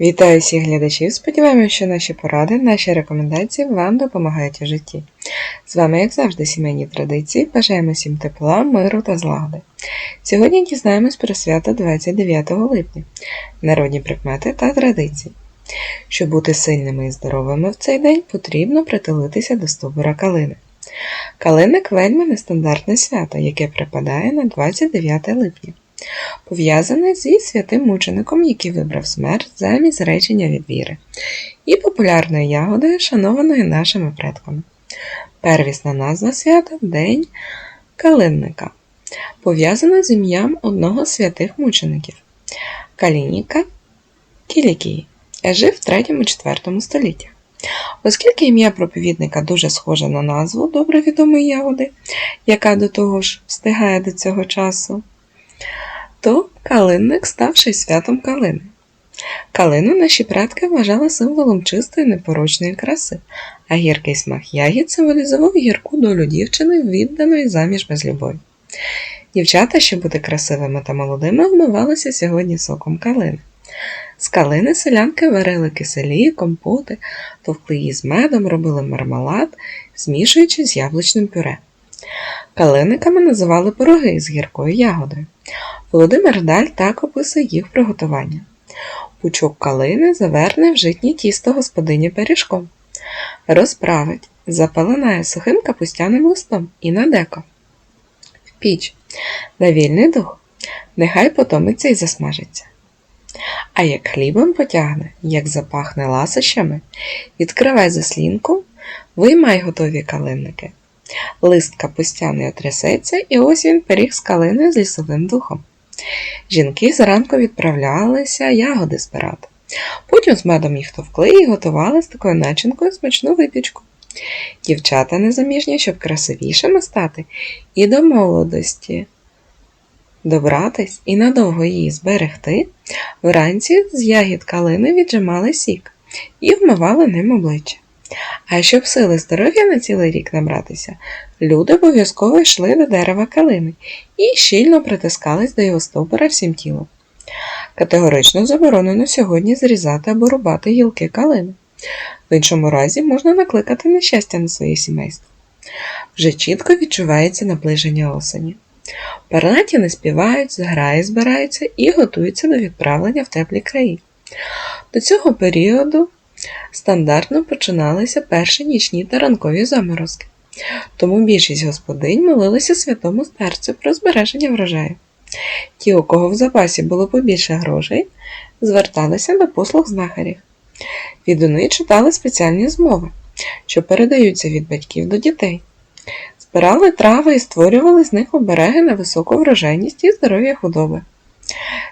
Вітаю всіх глядачів. Сподіваємося, що наші поради, наші рекомендації вам допомагають у житті. З вами, як завжди, сімейні традиції. Бажаємо всім тепла, миру та злагоди. Сьогодні дізнаємось про свято 29 липня, народні прикмети та традиції. Щоб бути сильними і здоровими в цей день, потрібно притулитися до стовбура калини. Калиник вельми нестандартне свято, яке припадає на 29 липня пов'язане зі святим мучеником, який вибрав смерть замість речення від віри, і популярною ягодою, шанованою нашими предками. Первісна назва свята День Калинника, пов'язана з ім'ям одного з святих мучеників Калініка Кілікії, жив в 3-4 столітті. Оскільки ім'я проповідника дуже схоже на назву добре відомої ягоди, яка до того ж встигає до цього часу, то калинник ставши святом калини. Калину наші предки вважали символом чистої непорочної краси, а гіркий смак ягід символізував гірку долю дівчини, відданої заміж без любові. Дівчата, щоб бути красивими та молодими, вмивалися сьогодні соком калини. З калини селянки варили киселі, компоти, товкли її з медом, робили мармелад, змішуючи з яблучним пюре. Калиниками називали пироги з гіркою ягодою. Володимир Даль так описує їх приготування. Пучок калини заверне в житнє тісто господині пиріжком, розправить, запеленає сухим капустяним листом і на деко. Піч на вільний дух, нехай потомиться і засмажиться. А як хлібом потягне, як запахне ласощами, відкривай заслінку, виймай готові калинники. Лист капустяний отрясеться, і ось він пиріг з калиною з лісовим духом. Жінки зранку відправлялися ягоди збирати. Потім з медом їх товкли і готували з такою начинкою смачну випічку. Дівчата незаміжні, щоб красивішими стати, і до молодості добратись і надовго її зберегти, вранці з ягід калини віджимали сік і вмивали ним обличчя. А щоб сили здоров'я на цілий рік набратися, люди обов'язково йшли до дерева калини і щільно притискались до його стовбура всім тілом. Категорично заборонено сьогодні зрізати або рубати гілки калини. В іншому разі можна накликати нещастя на своє сімейство. Вже чітко відчувається наближення осені. Пернаті не співають, зграї збираються і готуються до відправлення в теплі краї. До цього періоду стандартно починалися перші нічні та ранкові заморозки, тому більшість господинь молилися святому старцю про збереження врожаю. Ті, у кого в запасі було побільше грошей, зверталися до послуг знахарів. Відуни читали спеціальні змови, що передаються від батьків до дітей. Збирали трави і створювали з них обереги на високу врожайність і здоров'я худоби.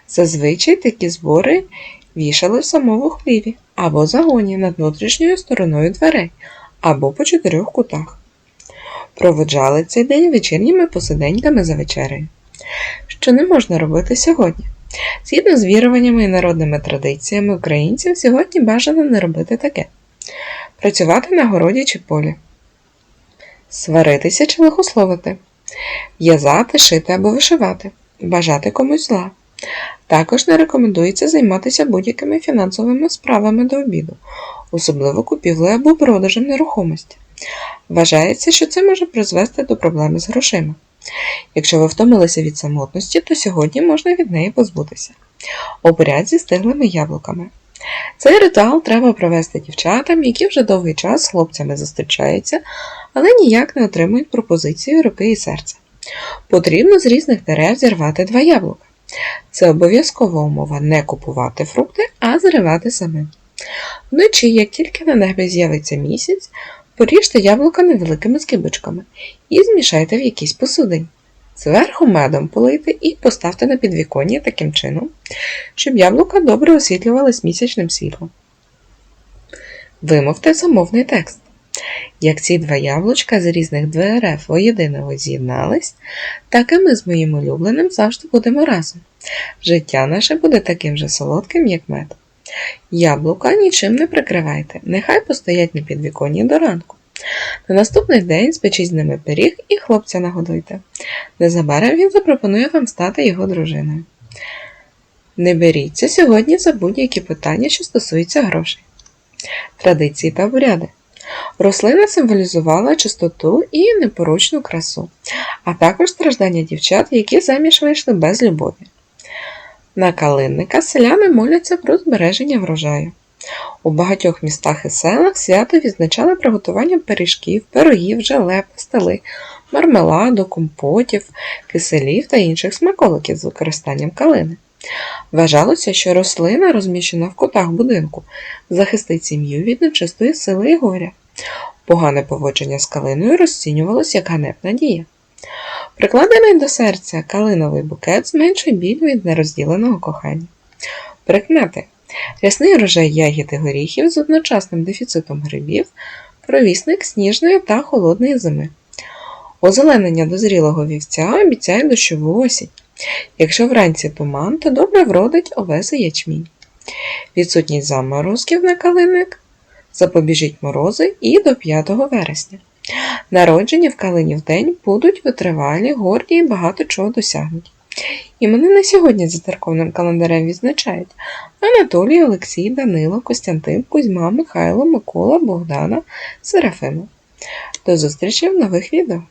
Зазвичай такі збори вішали в самому хліві або загоні над внутрішньою стороною дверей, або по чотирьох кутах. Проводжали цей день вечірніми посиденьками за вечерею. Що не можна робити сьогодні? Згідно з віруваннями і народними традиціями українців, сьогодні бажано не робити таке: працювати на городі чи полі, сваритися чи лихословити, в'язати, шити або вишивати, бажати комусь зла. Також не рекомендується займатися будь-якими фінансовими справами до обіду, особливо купівлею або продажем нерухомості. Вважається, що це може призвести до проблеми з грошима. Якщо ви втомилися від самотності, то сьогодні можна від неї позбутися. Обряд зі стиглими яблуками. Цей ритуал треба провести дівчатам, які вже довгий час з хлопцями зустрічаються, але ніяк не отримують пропозиції руки і серця. Потрібно з різних дерев зірвати два яблука. Це обов'язкова умова не купувати фрукти, а зривати самим. Вночі, як тільки на небі з'явиться місяць, поріжте яблука невеликими скибочками і змішайте в якійсь посудині. Зверху медом полийте і поставте на підвіконня таким чином, щоб яблука добре освітлювались місячним світлом. Вимовте замовний текст. Як ці два яблучка з різних дверев воєдиного з'єднались, так і ми з моїм улюбленим завжди будемо разом. Життя наше буде таким же солодким, як мед. Яблука нічим не прикривайте, нехай постоять на підвіконні до ранку. На наступний день спечіть з ними пиріг і хлопця нагодуйте. Незабаром він запропонує вам стати його дружиною. Не беріться сьогодні за будь-які питання, що стосуються грошей. Традиції та обряди. Рослина символізувала чистоту і непорочну красу, а також страждання дівчат, які заміж вийшли без любові. На калинника селяни моляться про збереження врожаю. У багатьох містах і селах свято відзначали приготуванням пиріжків, пирогів, желе, пастили, мармеладу, компотів, киселів та інших смаколиків з використанням калини. Вважалося, що рослина, розміщена в кутах будинку, захистить сім'ю від нечистої сили і горя. Погане поводження з калиною розцінювалось як ганебна дія. Прикладений до серця калиновий букет зменшує біль від нерозділеного кохання. Прикмети. Рясний урожай ягід і горіхів з одночасним дефіцитом грибів, провісник сніжної та холодної зими. Озеленення дозрілого вівця обіцяє дощову осінь. Якщо вранці туман, то добре вродить овес і ячмінь. Відсутність заморозків на калиник запобіжіть морози і до 5 вересня. Народжені в калинів день будуть витривалі, горді і багато чого досягнуть. Імени сьогодні за церковним календарем відзначають Анатолій, Олексій, Данило, Костянтин, Кузьма, Михайло, Микола, Богдана, Серафима. До зустрічі в нових відео!